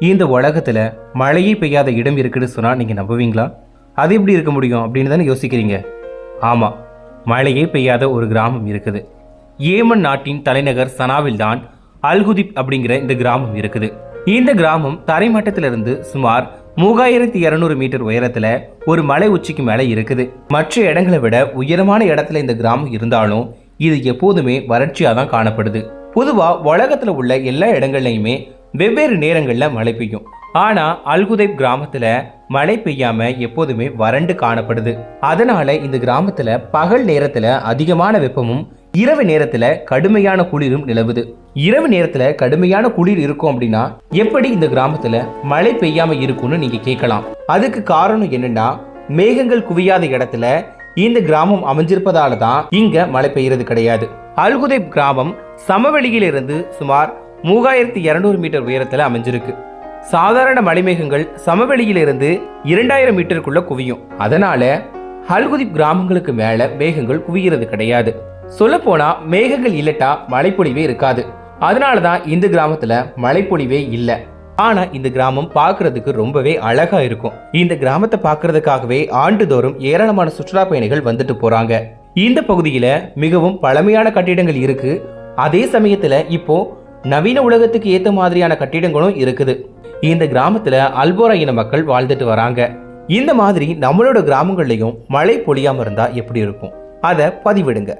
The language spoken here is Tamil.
இந்த உலகத்தில் மழையே பெய்யாத இடம் இருக்குன்னு சொன்னால் நீங்கள் நம்புவீங்களா? அது எப்படி இருக்க முடியும் அப்படின்னு தானே யோசிக்கிறீங்க. ஆமாம் மழையே பெய்யாத ஒரு கிராமம் இருக்குது. ஏமன் நாட்டின் தலைநகர் சனாவில் தான் அல்குதிப் அப்படிங்கிற இந்த கிராமம் இருக்குது. இந்த கிராமம் தரைமட்டத்திலிருந்து சுமார் மூவாயிரத்தி இரநூறு மீட்டர் உயரத்தில் ஒரு மலை உச்சிக்கு மேலே இருக்குது. மற்ற இடங்களை விட உயரமான இடத்துல இந்த கிராமம் இருந்தாலும் இது எப்போதுமே வறட்சியாக தான் காணப்படுது. பொதுவாக உலகத்தில் உள்ள எல்லா இடங்கள்லையுமே வெவ்வேறு நேரங்களில் மழை பெய்யும். ஆனால் அல்குதைப் கிராமத்தில் மழை பெய்யாமல் எப்போதுமே வறண்டு காணப்படுது. அதனால் இந்த கிராமத்தில் பகல் நேரத்தில் அதிகமான வெப்பமும் இரவு நேரத்தில் கடுமையான குளிரும் நிலவுது. இரவு நேரத்தில் கடுமையான குளிர் இருக்கும் அப்படின்னா எப்படி இந்த கிராமத்தில் மழை பெய்யாமல் இருக்கும்னு நீங்கள் கேட்கலாம். அதுக்கு காரணம் என்னென்னா மேகங்கள் குவியாத இடத்துல இந்த கிராமம் அமைஞ்சிருப்பதால தான் இங்கே மழை பெய்யறது கிடையாது. அல்குதைப் கிராமம் சமவெளியிலிருந்து சுமார் மூவாயிரத்தி இரநூறு மீட்டர் உயரத்தில் அமைஞ்சிருக்கு. சாதாரண மலைமேகங்கள் சமவெளியிலிருந்து இரண்டாயிரம் மீட்டருக்குள்ள குவியும். அதனால ஹல்குதிப் கிராமங்களுக்கு மேல மேகங்கள் குவிகிறது கிடையாது. சொல்லப்போனா மேகங்கள் இல்லட்டா மழைப்பொழிவே இருக்காது. அதனால தான் இந்த கிராமத்துல மழைப்பொழிவே இல்லை. ஆனா இந்த கிராமம் பார்க்கறதுக்கு ரொம்பவே அழகா இருக்கும். இந்த கிராமத்தை பார்க்கறதுக்காகவே ஆண்டுதோறும் ஏராளமான சுற்றுலா பயணிகள் வந்துட்டு போறாங்க. இந்த பகுதியில மிகவும் பழமையான கட்டிடங்கள் இருக்கு. அதே சமயத்துல இப்போ நவீன உலகத்துக்கு ஏற்ற மாதிரியான கட்டிடங்களும் இருக்குது. இந்த கிராமத்தில் அல்போரா இன மக்கள் வாழ்ந்துட்டு வராங்க. இந்த மாதிரி நம்மளோட கிராமங்கள்லையும் மழை பொழியாமல் இருந்தால் எப்படி இருக்கும்? அதை பதிவிடுங்க.